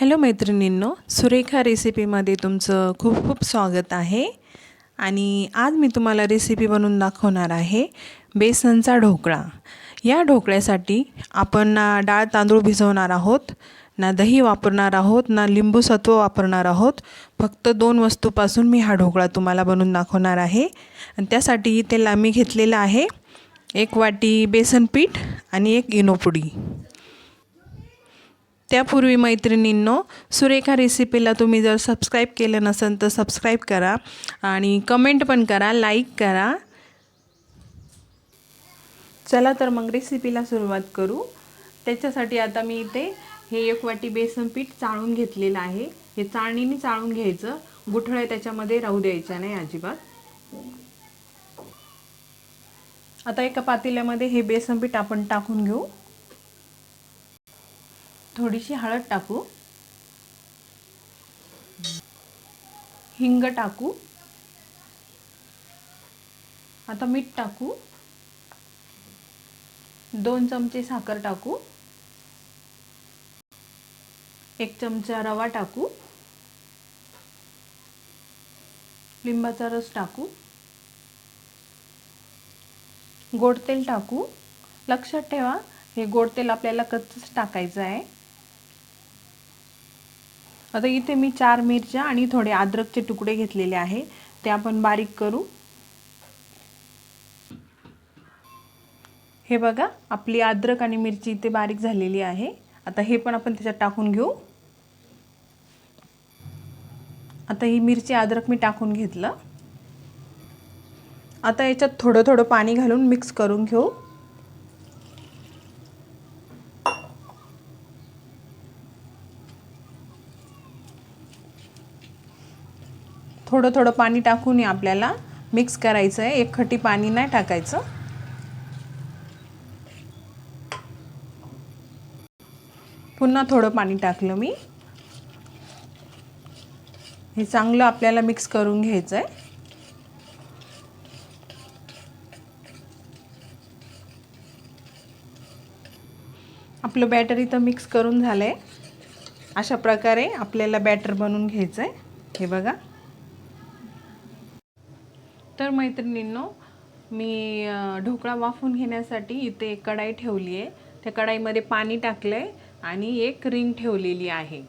Hello मैत्रिणींनो सुरेखा रेसिपीमध्ये तुमचं खूप खूप स्वागत आहे. आणि आज मी तुम्हाला रेसिपी बनवून दाखवणार आहे बेसनचा ढोकळा. या ढोकळ्यासाठी आपण ना डाळ तांदूळ भिजवणार आहोत ना दही वापरणार आहोत ना लिंबू सत्व वापरणार आहोत. फक्त दोन वस्तूपासून मी हा ढोकळा तुम्हाला बनवून दाखवणार आहे. आणि त्यासाठी तेल आम्ही मी घेतलेलं आहे एक वाटी बेसन पीठ आणि एक इनोपुडी त्यापूर्वी मैत्रिणींनो सुरेखा रेसिपीला तुम्ही जर सबस्क्राईब केलं नसेल तर सबस्क्राईब करा आणि कमेंट पण करा लाईक करा. चला तर मग रेसिपीला सुरुवात करू. त्याच्यासाठी आता मी इथे हे एक वाटी बेसन पीठ चाळून घेतलेलं आहे. हे चाळणीने चाळून घ्यायचं. गुठळ्या त्याच्यामध्ये राहू द्यायच्या नाही अजिबात. आता एका पातेल्यामध्ये हे बेसन पीठ आपण टाकून घेऊ. थोडीशी हळद टाकू. हिंग टाकू. आता मीठ टाकू. दोन चमचे साखर टाकू. एक चमचा रवा टाकू. लिंबाचा रस टाकू. गोड तेल टाकू. लक्षात ठेवा हे गोड तेल आपल्याला कच्चंच टाकायचं आहे. आता इथे मी चार मिरच्या आणि थोडे अद्रकचे तुकडे घेतलेले आहे. ते आपण बारीक करू. हे बघा आपली अद्रक आणि मिरची इथे बारीक झालेली आहे. आता हे पण आपण त्याच्यात टाकून घेऊ. आता ही मिरची अद्रक मी टाकून घेतलं. आता याच्यात थोडं थोडं पाणी घालून मिक्स करून घेऊ. थोडं थोडं पाणी टाकून आपल्याला मिक्स करायचं आहे. एक खटी पाणी नाही टाकायचं. पुन्हा थोडं पाणी टाकलं मी. हे चांगलं आपल्याला मिक्स करून घ्यायचं आहे आपलं बॅटर इथं मिक्स करून झालं आहे अशा प्रकारे आपल्याला बॅटर बनवून घ्यायचं आहे हे बघा. तर मैत्रिणींनो मी ढोकळा वाफून घेण्यासाठी इथे एक कढाई ठेवली आहे. त्या कढाईमध्ये पाणी टाकलं आहे आणि एक रिंग ठेवलेली आहे.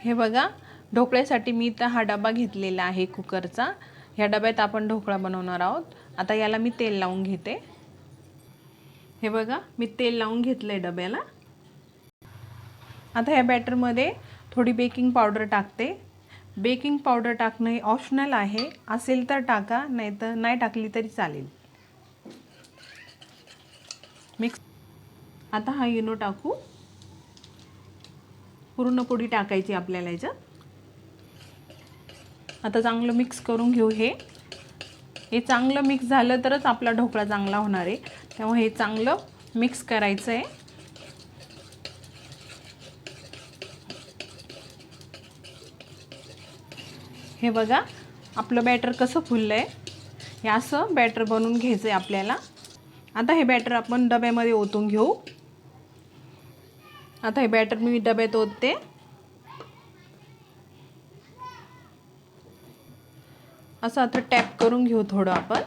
हे बघा ढोकळ्यासाठी मी इथं हा डबा घेतलेला आहे कुकरचा. ह्या डब्यात आपण ढोकळा बनवणार आहोत. आता याला मी तेल लावून घेते. हे बघा मी तेल लावून घेतलं आहे डब्याला. आता ह्या बॅटरमध्ये थोडी बेकिंग पावडर टाकते. बेकिंग पावडर टाकणं हे ऑप्शनल आहे. असेल तर टाका नाही तर नाही टाकली तरी चालेल. मिक्स आता हा इनो टाकू. पूर्ण टाकायची आपल्याला याच्यात. आता चांगलं मिक्स करून घेऊ हे. हे चांगलं मिक्स झालं तरच आपला ढोकळा चांगला होणार आहे. त्यामुळे हे चांगलं मिक्स करायचं आहे हे बघा आपलं बॅटर कसं फुललं आहे हे असं बॅटर बनवून घ्यायचं आहे आपल्याला. आता हे बॅटर आपण डब्यामध्ये ओतून घेऊ. आता हे बॅटर मी डब्यात ओतते. असं आता टॅप करून घेऊ थोडं आपण.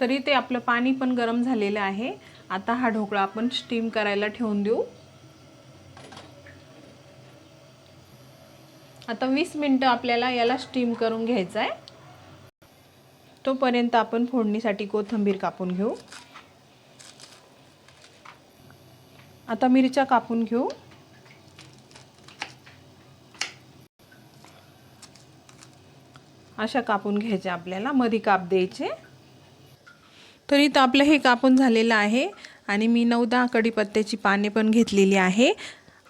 तरी ते आपलं पाणी पण गरम झालेलं आहे. आता हा ढोकळा आपण स्टीम करायला ठेवून देऊ. आता वीस मिनटं आपल्याला याला स्टीम करून घ्यायचं आहे तोपर्यंत आपण फोडणीसाठी कोथिंबीर कापून घेऊ. आता मिरच्या कापून घेऊ. अशा कापून घ्यायच्या आपल्याला मधी काप द्यायचे. तरी तर आपलं हे कापून झालेलं आहे आणि मी नऊ दहा कढीपत्त्याची पाने पण घेतलेली आहे.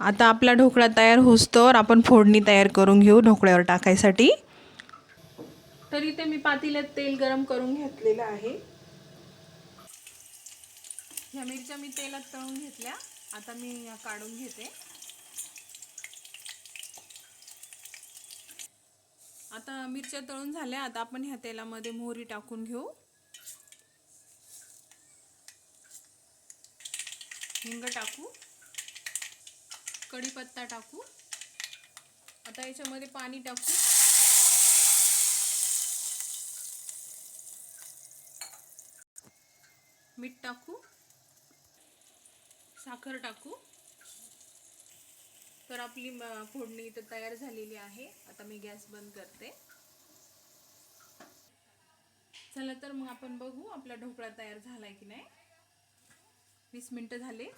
आता आपला ढोकळा तयार होस्तोवर आपण फोडणी तयार करून घेऊ ढोकळ्यावर टाकायसाठी. तरी ते मी पातील्यात तेल गरम करून घेतलेलं आहे. ह्या मिरच्या मी तेलात तळून घेतल्या. आता मी या काढून घेते. आता मिरच्या तळून झाल्या. आता आपण ह्या तेलामध्ये मोहरी टाकून घेऊ. हिंग टाकू. कढीपत्ता टाकू. आता याच्यामध्ये पाणी टाकू. मीठ टाकू. साखर टाकू. तर आपली फोडणी इथं तयार झालेली आहे. आता मी गॅस बंद करते. चला तर मग आपण बघू आपला ढोकळा तयार झालाय की नाही. वीस मिनटं झाले.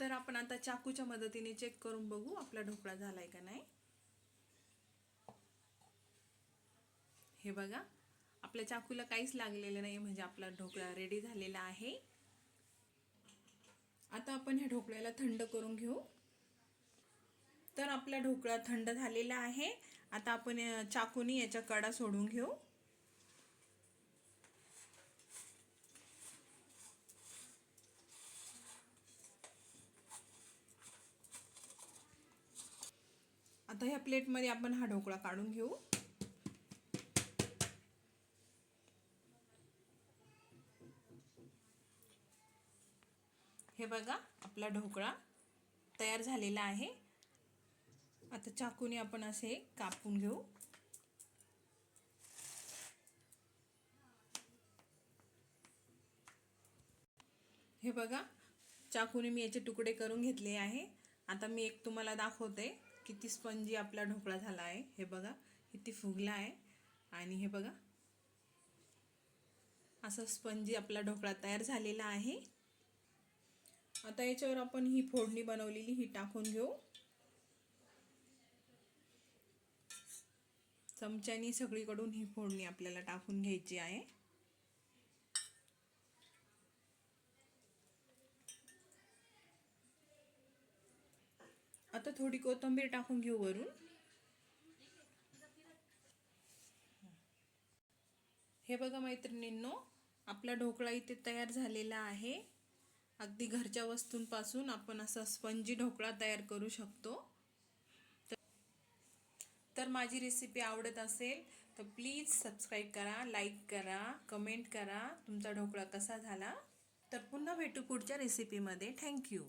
तर आपण आता चाकूच्या मदतीने चेक करून बघू आपला ढोकळा झालाय का नाही. हे बघा आपल्या चाकूला काहीच लागलेलं नाही म्हणजे आपला ढोकळा रेडी झालेला आहे. आता आपण ह्या ढोकळ्याला थंड करून घेऊ. तर आपला ढोकळा थंड झालेला आहे. आता आपण चाकूनी याच्या कडा सोडून घेऊ. आता ह्या प्लेटमध्ये आपण हा ढोकळा काढून घेऊ. हे बघा आपला ढोकळा तयार झालेला आहे. आता चाकूने आपण असे कापून घेऊ. हे बघा चाकूने मी याचे तुकडे करून घेतले आहे. आता मी एक तुम्हाला दाखवते. किती स्पंजी आपला ढोकळा झाला आहे. हे बघा किती फुगला आहे. आणि हे बघा असा स्पंजी आपला ढोकळा तयार झालेला आहे. आता याच्यावर आपण ही फोडणी बनवलेली ही टाकून घेऊ. चमच्यानी सगळीकडून ही फोडणी आपल्याला टाकून घ्यायची आहे. आता थोडी कोथिंबीर टाकून घेऊ वरून. हे बघा मैत्रिणींनो आपला ढोकळा इथे तयार झालेला आहे. अगदी घरच्या वस्तूंपासून आपण असा स्पंजी ढोकळा तयार करू शकतो. तर माझी रेसिपी आवडत असेल तर प्लीज सबस्क्राईब करा लाईक करा कमेंट करा. तुमचा ढोकळा कसा झाला? तर पुन्हा भेटू पुढच्या रेसिपीमध्ये थँक्यू